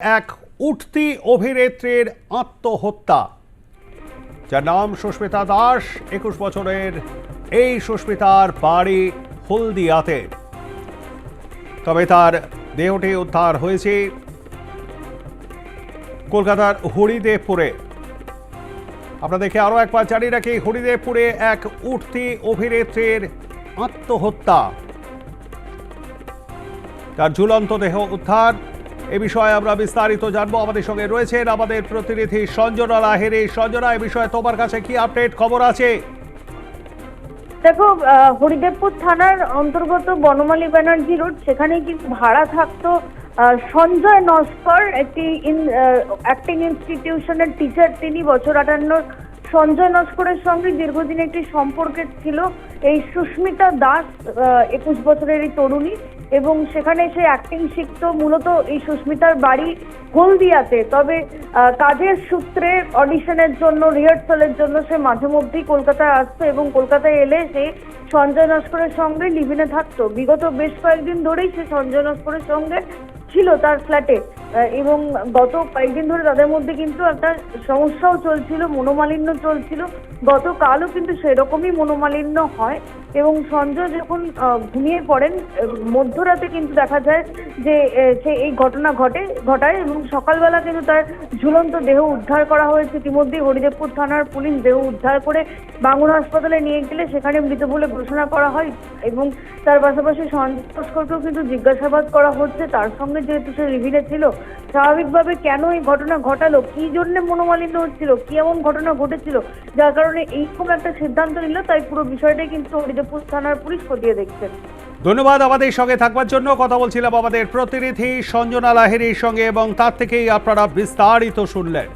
এক উঠতি অভিনেত্রীর আত্মহত্যা। যার নাম সুস্মিতা দাস, একুশ বছরের এই সুস্মিতার বাড়ি হলদিয়াতে। তবে তার দেহটি উদ্ধার হয়েছে কলকাতার হরিদেবপুরে। আপনাদেরকে আরও একবার জানিয়ে রাখি, হরিদেবপুরে এক উঠতি অভিনেত্রীর আত্মহত্যা। তার ঝুলন্ত দেহ উদ্ধার এ বিষয়ে আমরা বিস্তারিত জানব। আমাদের সঙ্গে রয়েছেন আমাদের প্রতিনিধি সঞ্জনা লাহেরি সঞ্জনা, এ বিষয়ে তোমার কাছে কি আপডেট খবর আছে? দেখো হরিদেবপুর থানার অন্তর্গত বনমালী ব্যানার্জি রোড সেখানে কি ভাড়া থাকতো সঞ্জয় নস্কর, একটি অ্যাক্টিং ইনস্টিটিউশনের টিচার তিনি বছর আটান্নর সঞ্জয় নস্করের সঙ্গে দীর্ঘদিন একটি সম্পর্কের ছিল। এই সুস্মিতা দাস একুশ বছরের এই তরুণী। এবং সেখানে সে অ্যাক্টিং শিখত মূলত এই সুস্মিতার বাড়ি হলদিয়াতে। তবে কাজের সূত্রে অডিশনের জন্য রিহার্সালের জন্য সে মাঝে মধ্যেই কলকাতায় আসতো এবং কলকাতায় এলে সে সঞ্জয় নস্করের সঙ্গে লিভিনে থাকতো। বিগত বেশ কয়েকদিন ধরেই সে সঞ্জয় নস্করের সঙ্গে ছিল তার ফ্ল্যাটে এবং গত কয়েকদিন ধরে তাদের মধ্যে কিন্তু একটা সমস্যাও চলছিল, মনোমালিন্য চলছিল। গতকালও কিন্তু সেরকমই মনোমালিন্য হয় এবং সঞ্জয় যখন ঘুমিয়ে পড়েন মধ্যরাতে কিন্তু দেখা যায় যে সে এই ঘটনা ঘটে, ঘটায় এবং সকালবেলা কিন্তু তার ঝুলন্ত দেহ উদ্ধার করা হয়েছে। ইতিমধ্যেই হরিদেবপুর থানার পুলিশ দেহ উদ্ধার করে বাঙুর হাসপাতালে নিয়ে গেলে সেখানে মৃত বলে ঘোষণা করা হয় এবং তার পাশাপাশি সঞ্জয়কেও কিন্তু জিজ্ঞাসাবাদ করা হচ্ছে। তার সঙ্গে যেহেতু সে রিভিলে ছিল স্বাভাবিকভাবে কেন এই ঘটনা ঘটালো? কি জন্য মনোমালিন্য হচ্ছিল? কি এমন ঘটনা ঘটেছিল? যার কারণে এইরকম একটা সিদ্ধান্ত নিল, তাই পুরো বিষয়টাই কিন্তু হরিদেবপুর থানার পুলিশ খতিয়ে দেখছেন ধন্যবাদ আমাদের সঙ্গে থাকবার জন্য। কথা বলছিলাম আমাদের প্রতিনিধি সঞ্জনা লাহেরির সঙ্গে এবং তার থেকেই আপনারা বিস্তারিত শুনলেন।